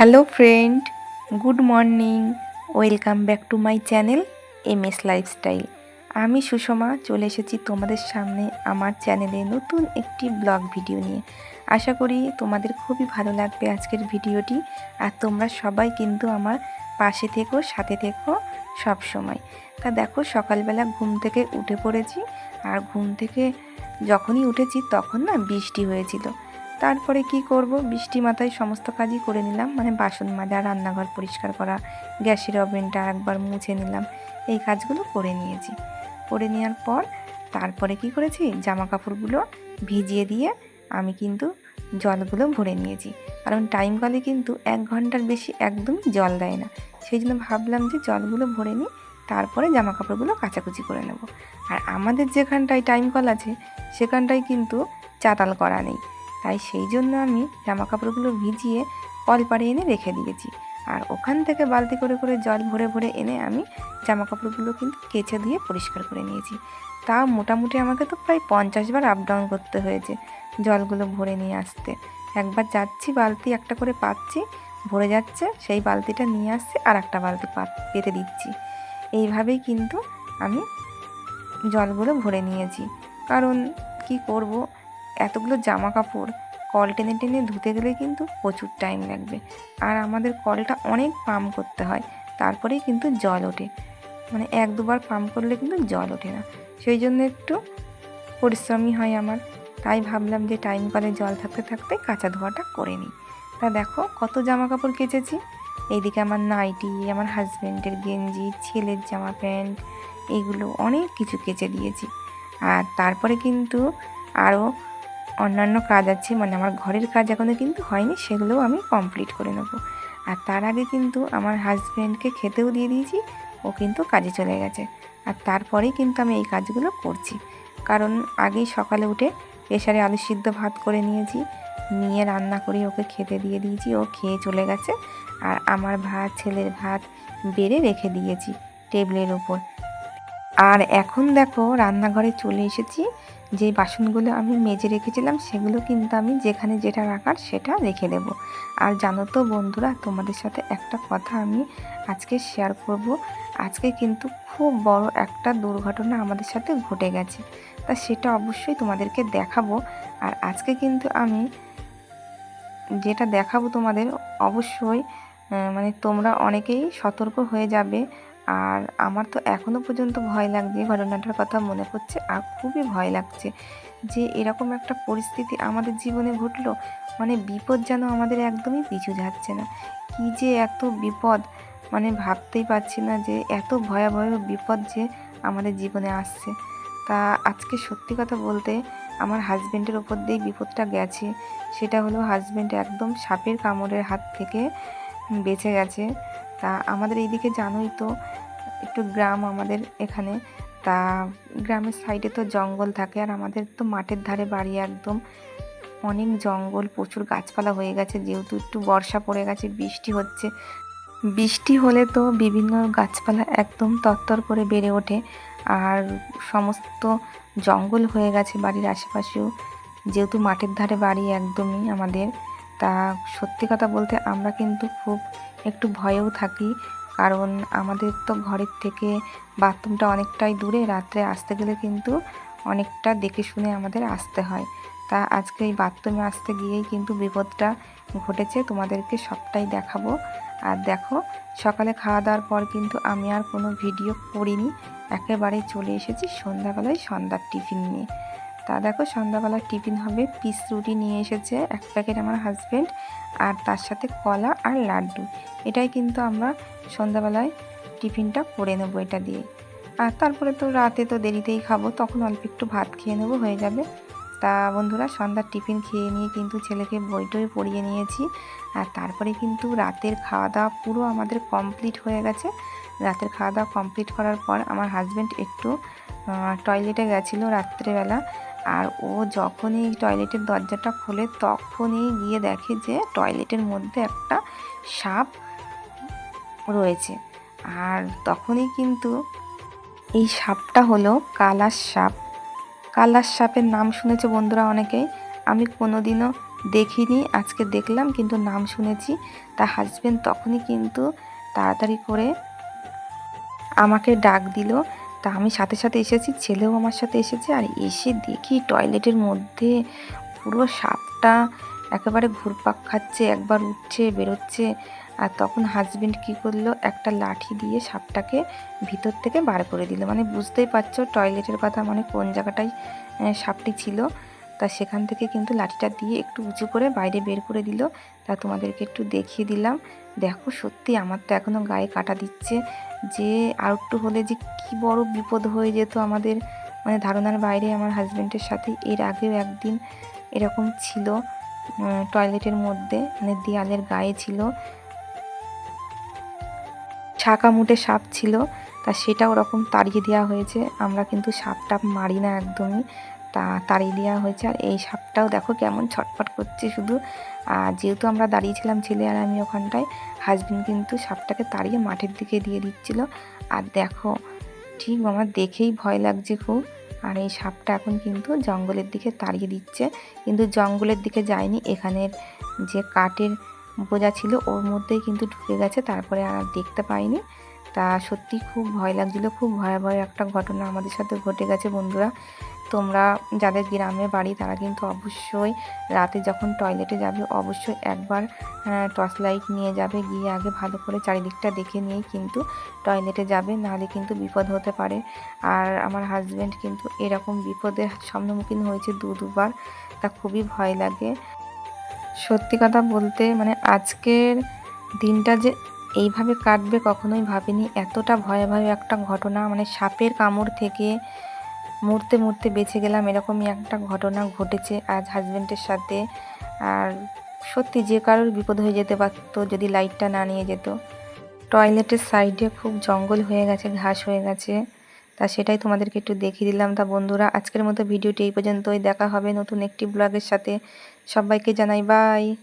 Hello friend, good morning, welcome back to my channel M S lifestyle. আমি সুষমা, চলে এসেছি তোমাদের সামনে আমার চ্যানেলে নতুন একটি ব্লগ ভিডিও নিয়ে। আশা করি তোমাদের খুবই ভালো লাগবে আজকের ভিডিওটি, আর তোমরা সবাই কিন্তু আমার পাশে থেকো, সাথে থেকো সব সময়। তা দেখো, সকালবেলা ঘুম থেকে উঠে পড়েছি, আর ঘুম থেকে যখনই উঠেছি তখন না বৃষ্টি হয়েছিল। তারপরে কি করব? বৃষ্টি মাথায় সমস্ত কাজই করে নিলাম। মানে বাসন মাজা, রান্নাঘর পরিষ্কার করা, গ্যাসের ওভেনটা একবার মুছে নিলাম। এই কাজগুলো করে নিয়েছি। করে নেওয়ার পর তারপরে কি করেছি? জামা কাপড়গুলো ভিজিয়ে দিয়ে আমি কিন্তু জলগুলো ভরে নিয়েছি। কারণ টাইম কলে কিন্তু এক ঘণ্টার বেশি একদমই জল দেয় না। সেই জন্য ভাবলাম যে জলগুলো ভরে নিই, তারপরে জামা কাপড়গুলো কাচাকুচি করে নেব। আর আমাদের যেখানটায় টাইম কল আছে, সেখানটায় কিন্তু চাতাল করা নেই। তাই সেই জন্য আমি জামা কাপড়গুলো ভিজিয়ে কল পাড়ে এনে রেখে দিয়েছি। আর ওখান থেকে বালতি করে করে জল ভরে ভরে এনে আমি জামা কাপড়গুলো কিন্তু কেচে ধুয়ে পরিষ্কার করে নিয়েছি। তা মোটামুটি আমাকে তো প্রায় পঞ্চাশ বার আপ ডাউন করতে হয়েছে জলগুলো ভরে নিয়ে আসতে। একবার যাচ্ছি বালতি একটা করে পাচ্ছি, ভরে যাচ্ছে, সেই বালতিটা নিয়ে আসছে আর একটা বালতি পাত দিচ্ছি। এইভাবেই কিন্তু আমি জলগুলো ভরে নিয়েছি। কারণ কি করব? এতগুলো জামা কাপড় কল টেনে টেনে ধুতে গেলে কিন্তু প্রচুর টাইম লাগবে। আর আমাদের কলটা অনেক পাম্প করতে হয়, তারপরেই কিন্তু জল ওঠে। মানে এক দুবার পাম্প করলে কিন্তু জল ওঠে না। সেই জন্য একটু পরিশ্রমী হয় আমার। তাই ভাবলাম যে টাইম কলে জল থাকতে থাকতে কাঁচা ধোয়াটা করে নিই। তা দেখো কত জামা কাপড় কেচেছি। এইদিকে আমার নাইটি, আমার হাজব্যান্ডের গেঞ্জি, ছেলের জামা প্যান্ট, এগুলো অনেক কিছু কেচে দিয়েছি। আর তারপরে কিন্তু আরও অন্যান্য কাজ আছে মানে আমার ঘরের কাজ এখনও কিন্তু হয়নি, সেগুলোও আমি কমপ্লিট করে নেব। আর তার আগে কিন্তু আমার হাজব্যান্ডকে খেতেও দিয়ে দিয়েছি, ও কিন্তু কাজে চলে গেছে। আর তারপরেই কিন্তু আমি এই কাজগুলো করছি। কারণ আগেই সকালে উঠে প্রেশারে আলু সিদ্ধ ভাত করে নিয়েছি, নিয়ে রান্না করে ওকে খেতে দিয়ে দিয়েছি, ও খেয়ে চলে গেছে। আর আমার ভাত, ছেলের ভাত বেড়ে রেখে দিয়েছি টেবিলের ওপর। আর এখন দেখো রান্নাঘরে চলে এসেছি। যে বাসনগুলো আমি মেজে রেখেছিলাম, সেগুলো কিন্তু আমি যেখানে যেটা রাখার সেটা রেখে দেব। আর জানো তো বন্ধুরা, তোমাদের সাথে একটা কথা আমি আজকে শেয়ার করব। আজকে কিন্তু খুব বড় একটা দুর্ঘটনা আমাদের সাথে ঘটে গেছে। তা সেটা অবশ্যই তোমাদেরকে দেখাবো। আর আজকে কিন্তু আমি যেটা দেখাবো তোমাদের, অবশ্যই মানে তোমরা অনেকেই সতর্ক হয়ে যাবে। আর আমার তো এখনও পর্যন্ত ভয় লাগছে ঘটনাটার কথা মনে পড়ছে আর খুবই ভয় লাগছে যে এরকম একটা পরিস্থিতি আমাদের জীবনে ঘটলো মানে বিপদ যেন আমাদের একদমই পিছু যাচ্ছে না। কি যে এত বিপদ মানে ভাবতেই পারছি না যে এত ভয়াবহ বিপদ যে আমাদের জীবনে আসছে। তা আজকে সত্যি কথা বলতে আমার হাজব্যান্ডের ওপর দিয়েই বিপদটা গেছে, সেটা হলো হাজব্যান্ড একদম সাপের কামড়ের হাত থেকে বেঁচে গেছে। তা আমাদের এইদিকে জানোই তো, একটু গ্রাম আমাদের এখানে। তা গ্রামের সাইডে তো জঙ্গল থাকে, আর আমাদের তো মাঠের ধারে বাড়ি একদম। অনেক জঙ্গল, প্রচুর গাছপালা হয়ে গেছে, যেহেতু একটু বর্ষা পড়ে গেছে, বৃষ্টি হচ্ছে। বৃষ্টি হলে তো বিভিন্ন গাছপালা একদম তত্তর করে বেড়ে ওঠে, আর সমস্ত জঙ্গল হয়ে গেছে বাড়ির আশেপাশেও। যেহেতু মাঠের ধারে বাড়ি একদমই আমাদের, তা সত্যি কথা বলতে আমরা কিন্তু খুব একটু ভয়েও থাকি। কারণ আমাদের তো ঘরের থেকে বাথরুমটা অনেকটাই দূরে, রাত্রে আসতে গেলে কিন্তু অনেকটা দেখে শুনে আমাদের আসতে হয়। তা আজকে এই বাথরুমে আসতে গিয়েই কিন্তু বিপদটা ঘটেছে, তোমাদেরকে সবটাই দেখাবো। আর দেখো, সকালে খাওয়া দাওয়ার পর কিন্তু আমি আর কোনো ভিডিও করিনি। একেবারেই চলে এসেছি সন্ধ্যাবেলায় সন্ধ্যার টিফিন নিয়ে। তা দেখো সন্ধ্যাবেলার টিফিন হবে, পিস রুটি নিয়ে এসেছে, এক প্যাকেট আমার হাজব্যান্ড আর তার সাথে কলা আর লাড্ডু। এটাই কিন্তু আমরা সন্ধ্যাবেলায় টিফিনটা করে নেব এটা দিয়ে। আর তারপরে তো রাতে তো দেরিতেই খাব, তখন অল্প একটু ভাত খেয়ে নেব, হয়ে যাবে। তা বন্ধুরা, সন্ধ্যার টিফিন খেয়ে নিয়ে কিন্তু ছেলেকে বই টই পড়িয়ে নিয়েছি। আর তারপরে কিন্তু রাতের খাওয়া দাওয়া পুরো আমাদের কমপ্লিট হয়ে গেছে। রাতের খাওয়া দাওয়া কমপ্লিট করার পর আমার হাজব্যান্ড একটু টয়লেটে গেছিল রাত্রেবেলা। আর ও যখনই টয়লেটের দরজাটা খোলে, তখনই গিয়ে দেখে যে টয়লেটের মধ্যে একটা সাপ রয়েছে। আর তখনই কিন্তু এই সাপটা হলো কালার সাপ। কালার সাপের নাম শুনেছে বন্ধুরা অনেকেই? আমি কোনোদিনও দেখিনি, আজকে দেখলাম কিন্তু নাম শুনেছি। তা হাজবেন্ড তখনই কিন্তু তাড়াতাড়ি করে আমাকে ডাক দিল তা আমি সাথে সাথে এসেছি, ছেলেও আমার সাথে এসেছে আর এসে দেখি টয়লেটের মধ্যে পুরো সাপটা একেবারে ঘুরপাক খাচ্ছে, একবার উঠছে, বেরোচ্ছে আর তখন হাজব্যান্ড কি করল? একটা লাঠি দিয়ে সাপটাকে ভিতর থেকে বার করে দিল। মানে বুঝতেই পারছ, টয়লেটের কথা মানে কোন জায়গাটায় সাপটি ছিল। তা সেখান থেকে কিন্তু লাঠিটা দিয়ে একটু উঁচু করে বাইরে বের করে দিল। তা তোমাদেরকে একটু দেখিয়ে দিলাম। দেখো, সত্যি আমার তো এখনও গায়ে কাটা দিচ্ছে। যে আর একটু হলে যে কি বড় বিপদ হয়ে যেত আমাদের। মানে ধারণার বাইরে আমার হাজবেন্ডের সাথে এর আগেও একদিন এরকম ছিল টয়লেটের মধ্যে মানে দেয়ালের গায়ে ছিল। ছাকা মুটে সাপ ছিল। তা সেটা ওরকম তাড়িয়ে দেওয়া হয়েছে। আমরা কিন্তু সাপ টাপ মারি না একদমই। তা তাড়িয়ে দেওয়া হয়েছে। আর এই সাপটাও দেখো কেমন ছটফট করছে শুধু। আর যেহেতু আমরা দাঁড়িয়েছিলাম ছেলে আর আমি ওখানটায় হাজবেন্ড কিন্তু সাপটাকে তাড়িয়ে মাঠের দিকে দিয়ে দিচ্ছিল। আর দেখো, ঠিক আমার দেখেই ভয় লাগছে খুব। আর এই সাপটা এখন কিন্তু জঙ্গলের দিকে তাড়িয়ে দিচ্ছে। কিন্তু জঙ্গলের দিকে যায়নি, এখানের যে কাঠের বোঝা ছিল ওর মধ্যেই কিন্তু ঢুকে গেছে, তারপরে আর দেখতে পাইনি। তা সত্যি খুব ভয় লাগছিল, খুব ভয়াবহ একটা ঘটনা আমাদের সাথে ঘটে গেছে বন্ধুরা। তোমরা যাদের গ্রামে বাড়ি, তারা কিন্তু অবশ্যই রাতে যখন টয়লেটে যাবে, অবশ্যই একবার টর্চ লাইট নিয়ে যাবে, গিয়ে আগে ভালো করে চারিদিকটা দেখে নিয়ে কিন্তু টয়লেটে যাবে, নাহলে কিন্তু বিপদ হতে পারে। আর আমার হাজব্যান্ড কিন্তু এরকম বিপদের সম্মুখীন হয়েছে দু, দুবার, তা খুবই ভয় লাগে। সত্যি কথা বলতে মানে আজকের দিনটা যে এইভাবে কাটবে কখনোই ভাবিনি, এতটা ভয়াবহ একটা ঘটনা মানে সাপের কামড় থেকে মরতে মরতে বেঁচে গেলাম, এরকমই একটা ঘটনা ঘটেছে আজ হাজব্যান্ডের সাথে। আর সত্যি যে কারোর বিপদ হয়ে যেতে পারতো, যদি লাইটটা না নিয়ে যেত। টয়লেটের সাইডে খুব জঙ্গল হয়ে গেছে, ঘাস হয়ে গেছে। তা সেটাই তোমাদেরকে একটু দেখিয়ে দিলাম। তা বন্ধুরা, আজকের মতো ভিডিওটি এই পর্যন্তই। দেখা হবে নতুন একটি ব্লগের সাথে। সবাইকে জানাই বাই